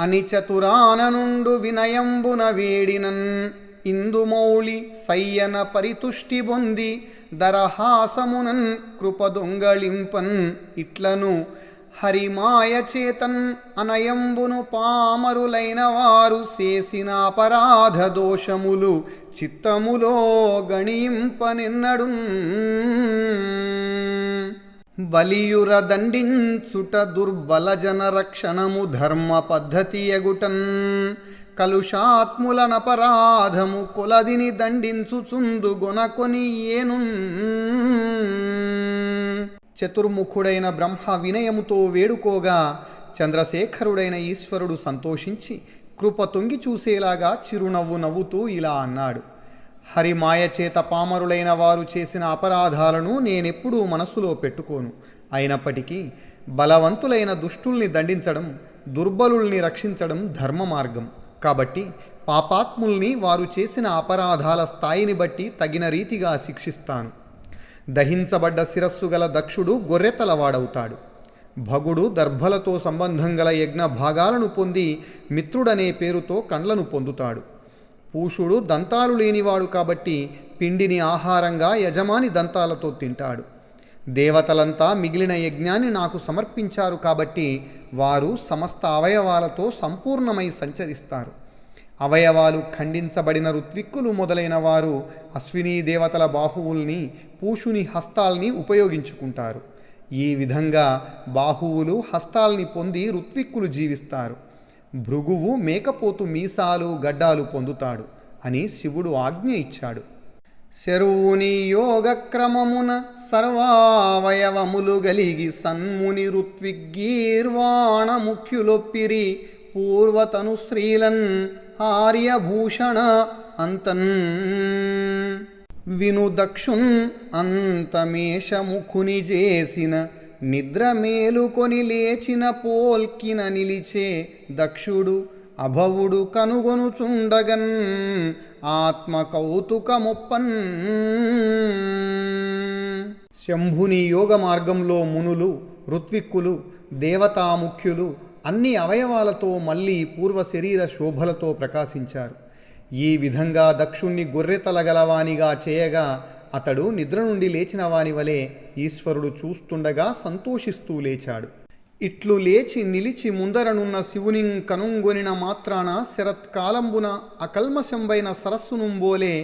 అని చతురాననుండు వినయంబున వేడినన్. ఇందుమౌళి సయ్యన పరితుష్టి పొంది దరహాసమునన్ కృపదొంగళింపన్ ఇట్లను హరిమాయ చేతన్ అనయంబును పామరులైన వారు చేసిన అపరాధ దోషములు చిత్తములో గణింపనెన్నడు బలియుర దండించుట దుర్బల జన రక్షణము ధర్మ పద్ధతి ఎగుటన్ కలుషాత్ములనపరాధము కొలదిని దండించుచుందు గొనకొని ఏను. చతుర్ముఖుడైన బ్రహ్మ వినయముతో వేడుకోగా చంద్రశేఖరుడైన ఈశ్వరుడు సంతోషించి కృప తొంగి చూసేలాగా చిరునవ్వు నవ్వుతూ ఇలా అన్నాడు. హరిమాయ చేత పామరులైన వారు చేసిన అపరాధాలను నేనెప్పుడూ మనస్సులో పెట్టుకోను. అయినప్పటికీ బలవంతులైన దుష్టుల్ని దండించడం దుర్బలుల్ని రక్షించడం ధర్మ మార్గం. కాబట్టి పాపాత్ముల్ని వారు చేసిన అపరాధాల స్థాయిని బట్టి తగిన రీతిగా శిక్షిస్తాను. దహించబడ్డ శిరస్సు గల దక్షుడు గొర్రెతలవాడవుతాడు భగుడు దర్భలతో సంబంధం గల యజ్ఞ భాగాలను పొంది మిత్రుడనే పేరుతో కండ్లను పొందుతాడు. పూషుడు దంతాలు లేనివాడు కాబట్టి పిండిని ఆహారంగా యజమాని దంతాలతో తింటాడు. దేవతలంతా మిగిలిన యజ్ఞాన్ని నాకు సమర్పించారు కాబట్టి వారు సమస్త అవయవాలతో సంపూర్ణమై సంచరిస్తారు. అవయవాలు ఖండించబడిన ఋత్విక్కులు మొదలైన వారు అశ్వినీ దేవతల బాహువుల్ని పూషుని హస్తాల్ని ఉపయోగించుకుంటారు. ఈ విధంగా బాహువులు హస్తాల్ని పొంది ఋత్విక్కులు జీవిస్తారు. భృగువు మేకపోతు మీసాలు గడ్డాలు పొందుతాడు అని శివుడు ఆజ్ఞ ఇచ్చాడు. శరువుని యోగక్రమమున సర్వావయవములు గలిగి సన్ముని ఋత్విగ్గీర్వాణ ముఖ్యులొప్పిరి పూర్వతను శ్రీలన్ ఆర్యభూషణ అంతన్. వినుదక్షున్ అంతమేషముఖుని చేసిన నిద్ర మేలుకొని లేచిన పోల్కిన నిలిచే దక్షుడు అభవుడు కనుగొనుచుండగన్ ఆత్మ కౌతుకమొప్పన్ శంభుని యోగ మార్గంలో మునులు ఋత్విక్కులు దేవతాముఖ్యులు అన్ని అవయవాలతో మళ్ళీ పూర్వ శరీర శోభలతో ప్రకాశించారు. ఈ విధంగా దక్షుణ్ణి గొర్రెతల గలవానిగా చేయగా అతడు నిద్ర నుండి లేచిన వాని వలె ఈశ్వరుడు చూస్తుండగా సంతోషిస్తూ లేచాడు. ఇట్లు లేచి నిలిచి ముందరనున్న శివుని కనుంగొనిన మాత్రాన శరత్కాలంబున అకల్మశంబైన సరస్సునుంబోలే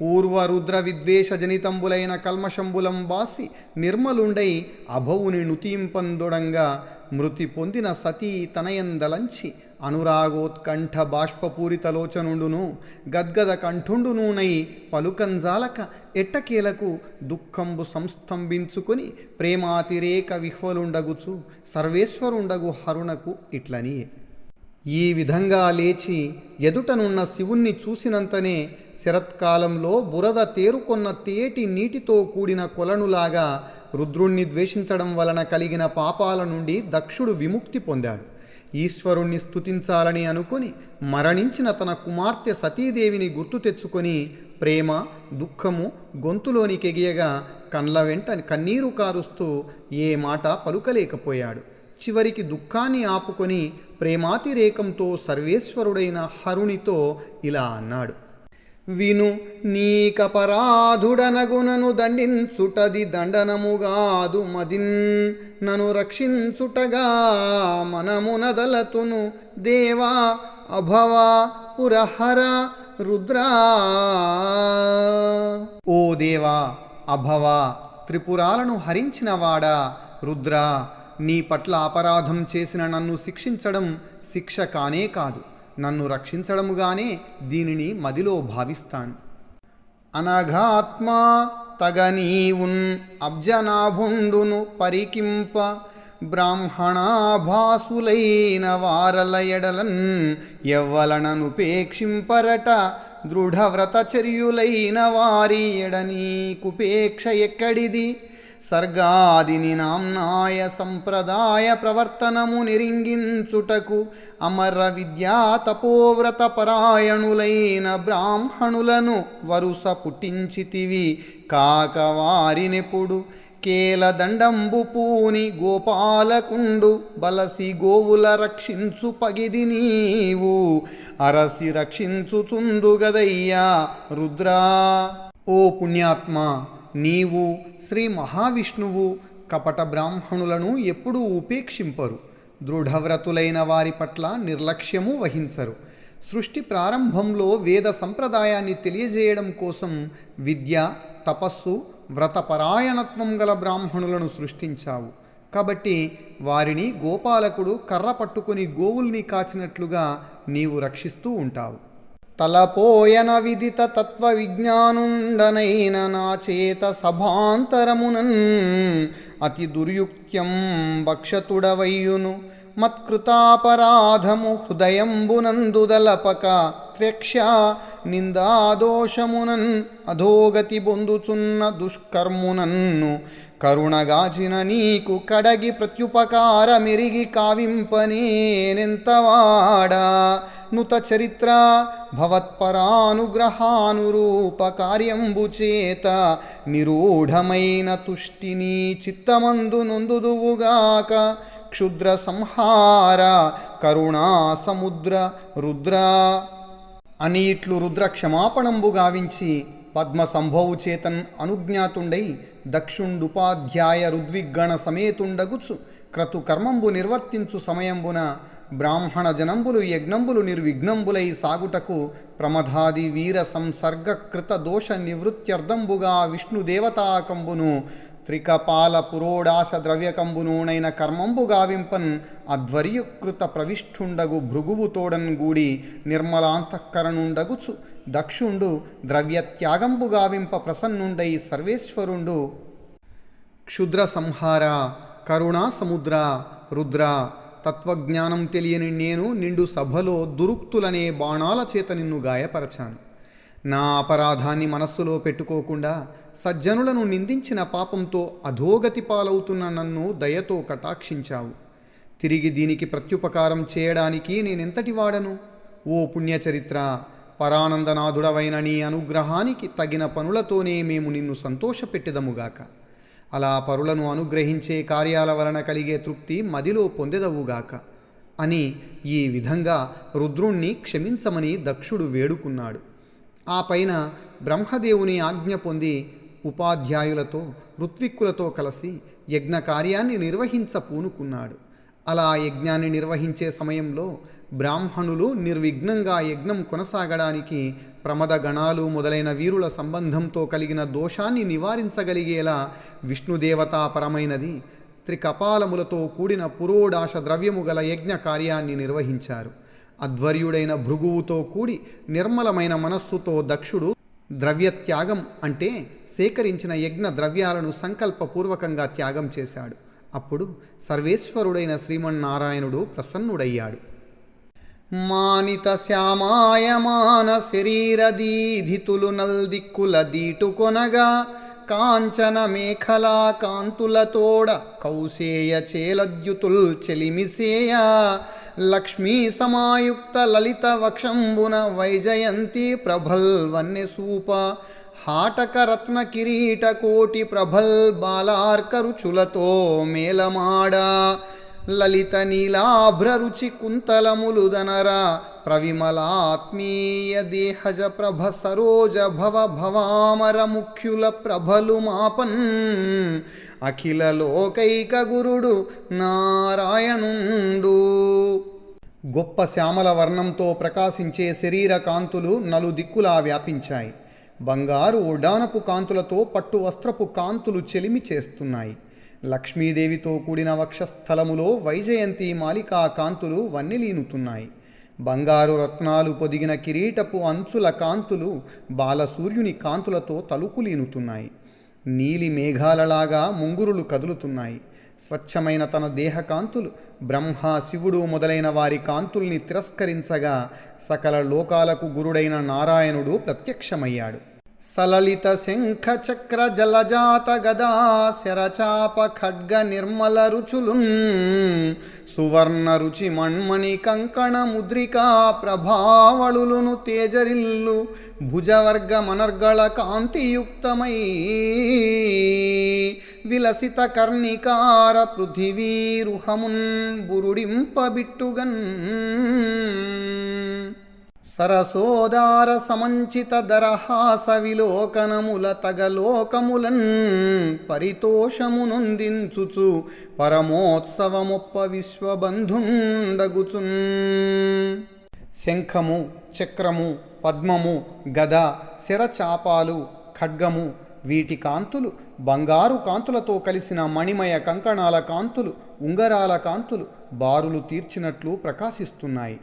పూర్వ రుద్ర విద్వేష జనితంబులైన కల్మశంబులం బాసి నిర్మలుండై అభవుని నుతింపందొడంగా మృతి పొందిన సతీ తనయందలంచి అనురాగోత్కంఠ బాష్పపూరితలోచనుండును గద్గద కంఠుండునూనై పలుకంజాలక ఎట్టకేలకు దుఃఖంబు సంస్తంభించుకొని ప్రేమాతిరేక విహ్వలుండగుచు సర్వేశ్వరుండగు హరుణకు ఇట్లని ఈ విధంగా లేచి ఎదుటనున్న శివుణ్ణి చూసినంతనే శరత్కాలంలో బురద తేరుకొన్న తేటి నీటితో కూడిన కొలనులాగా రుద్రుణ్ణి ద్వేషించడం వలన కలిగిన పాపాల నుండి దక్షుడు విముక్తి పొందాడు. ఈశ్వరుణ్ణి స్తుతించాలని అనుకొని మరణించిన తన కుమార్తె సతీదేవిని గుర్తు తెచ్చుకొని ప్రేమ దుఃఖము గొంతులోనికెగియగా కండ్ల వెంట కన్నీరు కారుస్తూ ఏ మాట పలుకలేకపోయాడు. చివరికి దుఃఖాన్ని ఆపుకొని ప్రేమాతిరేకంతో సర్వేశ్వరుడైన హరునితో ఇలా అన్నాడు. విను నీకపరాధుడనగునను దండించుటది దండనముగాదు మదిన్ నను రక్షించుటగా మనమునదలతును దేవా అభవ పురహర రుద్రా. ఓ దేవా అభవ త్రిపురాలను హరించినవాడా రుద్ర నీ పట్ల అపరాధం చేసిన నన్ను శిక్షించడం శిక్ష కానే కాదు. నన్ను రక్షించడముగానే దీనిని మదిలో భావిస్తాను. అనఘాత్మా తగనీవున్ అబ్జనాభుండును పరికింప బ్రాహ్మణాభాసులైన వారల ఎడలన్ ఎవ్వలననుపేక్షింపరట దృఢవ్రతచర్యులైన వారి ఎడనీకుపేక్ష ఎక్కడిది? సర్గాదిని నామ్నాయ సంప్రదాయ ప్రవర్తనము నిరింగించుటకు అమర విద్యా తపోవ్రత పరాయణులైన బ్రాహ్మణులను వరుస పుట్టించితివి. కాక వారినెప్పుడు కేలదండంబు పూని గోపాలకుండు బలసి గోవుల రక్షించు పగిది నీవు. అరసి రక్షించుచుందు గదయ్యా రుద్రా. ఓ పుణ్యాత్మ నీవు శ్రీ మహావిష్ణువు కపట బ్రాహ్మణులను ఎప్పుడూ ఉపేక్షింపరు. దృఢవ్రతులైన వారి పట్ల నిర్లక్ష్యము వహించరు. సృష్టి ప్రారంభంలో వేద సంప్రదాయాన్ని తెలియజేయడం కోసం విద్య తపస్సు వ్రతపరాయణత్వం గల బ్రాహ్మణులను సృష్టించావు. కాబట్టి వారిని గోపాలకుడు కర్ర పట్టుకొని గోవుల్ని కాచినట్లుగా నీవు రక్షిస్తూ ఉంటావు. తలపోయన విదిత తత్వ విజ్ఞానుండనైన నా చేత సభాంతరమునన్ అతి దుర్యుక్త్యం భక్షతుడవయ్యును. మత్కృతాపరాధము హృదయంబునందుదలపక త్ర్యక్ష నిందాదోషమునన్ అధోగతి బొందుచున్న దుష్కర్మునన్ను కరుణగాచిన నీకు కడగి ప్రత్యుపకారమిరిగి కావింపనేనెంతవాడా నుత చరిత్ర భవత్పరానుగ్రహానురూపకార్యంబుచేత నిరూఢమైన తుష్టిని చిత్తమందు నొందుదువుగాక క్షుద్ర సంహార కరుణా సముద్ర రుద్ర అని ఇట్లు రుద్ర క్షమాపణంబు గావించి పద్మ సంభవు చేతన్ అనుజ్ఞాతుండై దక్షుండుపాధ్యాయ రుద్విగ్గణ సమేతుండగుచు క్రతు కర్మంబు నిర్వర్తించు సమయంబున బ్రాహ్మణ జనంబులు యజ్ఞంబులు నిర్విఘ్నంబులై సాగుటకు ప్రమదాది వీర సంసర్గకృత దోష నివృత్త్యర్థంబుగా విష్ణుదేవతాకంబును త్రికపాల పురోడాశ ద్రవ్యకంబునూనైన కర్మంబు గావింపన్ అధ్వర్యుకృత ప్రవిష్ఠుండగు భృగువు తోడన్ గూడి నిర్మలాంతఃకరణుండగుచు దక్షుండు ద్రవ్యత్యాగంబు గావింప ప్రసన్నుండై సర్వేశ్వరుండు. క్షుద్ర సంహార కరుణా సముద్ర రుద్ర తత్వజ్ఞానం తెలియని నేను నిండు సభలో దురుక్తులనే బాణాల చేత నిన్ను గాయపరచాను. నా అపరాధాన్ని మనస్సులో పెట్టుకోకుండా సజ్జనులను నిందించిన పాపంతో అధోగతి పాలవుతున్న నన్ను దయతో కటాక్షించావు. తిరిగి దీనికి ప్రత్యుపకారం చేయడానికి నేనెంతటి వాడను? ఓ పుణ్యచరిత్ర పరానందనాథుడవైన నీ అనుగ్రహానికి తగిన పనులతోనే మేము నిన్ను సంతోషపెట్టెదముగాక అలా పరులను అనుగ్రహించే కార్యాల వలన కలిగే తృప్తి మదిలో పొందెదవుగాక అని ఈ విధంగా రుద్రుణ్ణి క్షమించమని దక్షుడు వేడుకున్నాడు. ఆ పైన బ్రహ్మదేవుని ఆజ్ఞ పొంది ఉపాధ్యాయులతో ఋత్విక్కులతో కలిసి యజ్ఞ కార్యాన్ని నిర్వహించ పూనుకున్నాడు అలా యజ్ఞాన్ని నిర్వహించే సమయంలో బ్రాహ్మణులు నిర్విఘ్నంగా యజ్ఞం కొనసాగడానికి ప్రమద గణాలు మొదలైన వీరుల సంబంధంతో కలిగిన దోషాన్ని నివారించగలిగేలా విష్ణుదేవతాపరమైనది త్రికపాలములతో కూడిన పురోడాశ ద్రవ్యము గల యజ్ఞ కార్యాన్ని నిర్వహించారు. అధ్వర్యుడైన భృగువుతో కూడి నిర్మలమైన మనస్సుతో దక్షుడు ద్రవ్యత్యాగం అంటే సేకరించిన యజ్ఞ ద్రవ్యాలను సంకల్పపూర్వకంగా త్యాగం చేశాడు. అప్పుడు సర్వేశ్వరుడైన శ్రీమన్నారాయణుడు ప్రసన్నుడయ్యాడు. మానిత శ్యామాయమాన శరీరదీధితులు నల్దిక్కుల దీటుకొనగా కాంచన మేఖలా కాంతులతోడ కౌసేయ చేలద్యుతుల్ చెలిమిసేయ లక్ష్మీ సమాయుక్త లలిత వక్షంబున వైజయంతి ప్రభల్ వన్యసూప హాటక రత్న కిరీట కోటి ప్రభల్ బాలార్కరుచులతో మేలమాడా లలిత నీలాభ్ర రుచి కుంతలములుదనరా ప్రవిమలాత్మీయ దేహజ ప్రభ సరోజ భవ భవామర ముఖ్యుల ప్రభలు మాపన్. అఖిల లోకైక గురుడు నారాయణుండు. గొప్ప శ్యామల వర్ణంతో ప్రకాశించే శరీర కాంతులు నలుదిక్కులా వ్యాపించాయి. బంగారు ఉడానపు కాంతులతో పట్టు వస్త్రపు కాంతులు చెలిమి చేస్తున్నాయి. లక్ష్మీదేవితో కూడిన వక్షస్థలములో వైజయంతి మాలికా కాంతులు వన్నెలీనుతున్నాయి. బంగారు రత్నాలు పొదిగిన కిరీటపు అంచుల కాంతులు బాలసూర్యుని కాంతులతో తలుకులీనుతున్నాయి. నీలి మేఘాలలాగా ముంగురులు కదులుతున్నాయి. స్వచ్ఛమైన తన దేహకాంతులు బ్రహ్మ శివుడు మొదలైన వారి కాంతుల్ని తిరస్కరించగా సకల లోకాలకు గురుడైన నారాయణుడు ప్రత్యక్షమయ్యాడు. సలలిత శంఖ చక్ర జలజాత గదా శరచాప ఖడ్గ నిర్మల రుచులున్ సువర్ణ రుచి మణ్మణి కంకణ ముద్రికా ప్రభావళులును తేజరిల్లు. భుజవర్గ మనర్గళ కాంతియుక్తమై. విలసిత కర్ణికార పృథివీరుహమున్ బురుడింపబిట్టుగన్ సరసోదార సమంచిత దరహాస విలోకనముల తగలోకములన్ పరితోషమునొందించుచు పరమోత్సవముప్ప విశ్వబంధుండగుచున్. శంఖము చక్రము పద్మము గద శిరచాపాలు ఖడ్గము వీటి కాంతులు బంగారు కాంతులతో కలిసిన మణిమయ కంకణాల కాంతులు ఉంగరాల కాంతులు బారులు తీర్చినట్లు ప్రకాశిస్తున్నాయి.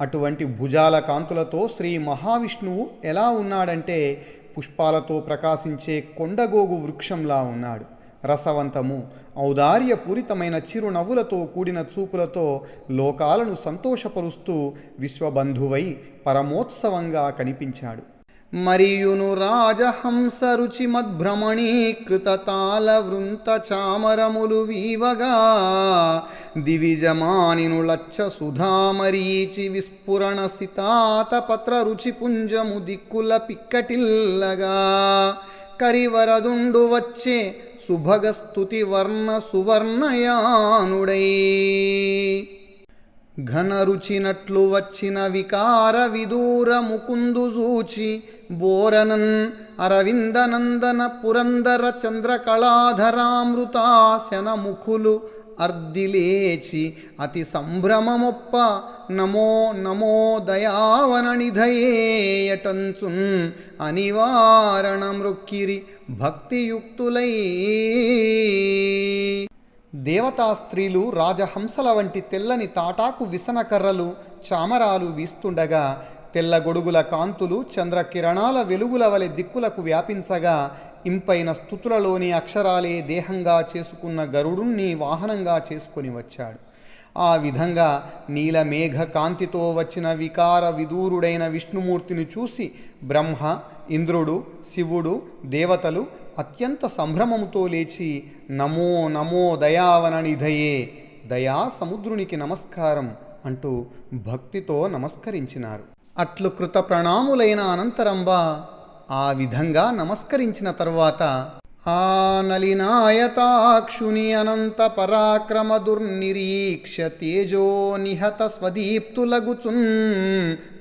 అటువంటి భుజాల కాంతులతో శ్రీ మహావిష్ణువు ఎలా ఉన్నాడంటే పుష్పాలతో ప్రకాశించే కొండగోగు వృక్షంలా ఉన్నాడు. రసవంతము ఔదార్యపూరితమైన చిరునవ్వులతో కూడిన చూపులతో లోకాలను సంతోషపరుస్తూ విశ్వబంధువై పరమోత్సవంగా కనిపించాడు. మరియును రాజహంస రుచి మద్భ్రమణీకృత తాళ వృంత చామరములు వీవగా దివిజమానినులచ్చ సుధామరీచి విస్ఫురణ సితాతపత్ర రుచిపుంజము రుచి పుంజము దిక్కుల పిక్కటిల్లగా కరివరదుండు వచ్చే సుభగస్తుతి వర్ణ సువర్ణయానుడై ఘనరుచినట్లు వచ్చిన వికార విదూర ముకుందు సూచి బోరనన్ అరవిందనందన పురందర చంద్రకళాధరామృతాశన ముఖులు అర్దిలేచి అతి సంభ్రమమొప్ప నమో నమో దయావననిధయేయటంచున్ అనివారణ మృక్కిరి భక్తియుక్తులై. దేవతా స్త్రీలు రాజహంసల వంటి తెల్లని తాటాకు విసనకర్రలు చామరాలు వీస్తుండగా తెల్ల గొడుగుల కాంతులు చంద్రకిరణాల వెలుగుల వలె దిక్కులకు వ్యాపించగా ఇంపైన స్థుతులలోని అక్షరాలే దేహంగా చేసుకున్న గరుడుణ్ణి వాహనంగా చేసుకొని వచ్చాడు. ఆ విధంగా నీలమేఘ కాంతితో వచ్చిన వికార విదూరుడైన విష్ణుమూర్తిని చూసి బ్రహ్మ ఇంద్రుడు శివుడు దేవతలు అత్యంత సంభ్రమముతో లేచి నమో నమో దయావన నిధయే దయా సముద్రునికి నమస్కారం అంటూ భక్తితో నమస్కరించినారు. అట్లు కృత ప్రణాములైన అనంతరంబ ఆ విధంగా నమస్కరించిన తరువాత ఆ నలినాయతాక్షుని అనంత పరాక్రమ దుర్నిరీక్ష తేజో నిహత స్వదీప్తులగుచున్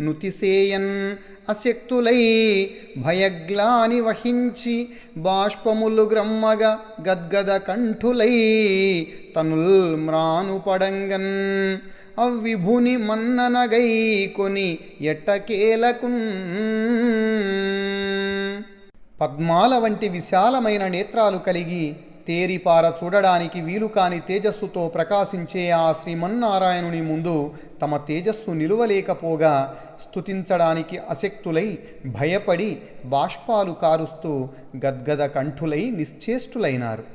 నుతిసేయన్ అశక్తులై భయగ్లాని వహించి బాష్పములు గ్రమ్మగ గద్గద కంఠులై తనుల్ అవ్విభుని మన్ననగై కొని ఎట్టకేలకున్ పద్మాల వంటి విశాలమైన నేత్రాలు కలిగి తేరిపార చూడడానికి వీలు కాని తేజస్సుతో ప్రకాశించే ఆ శ్రీమన్నారాయణుని ముందు తమ తేజస్సు నిలువలేకపోగా స్తుతించడానికి అశక్తులై భయపడి బాష్పాలు కారుస్తూ గద్గద కంఠులై నిశ్చేష్టులైనారు.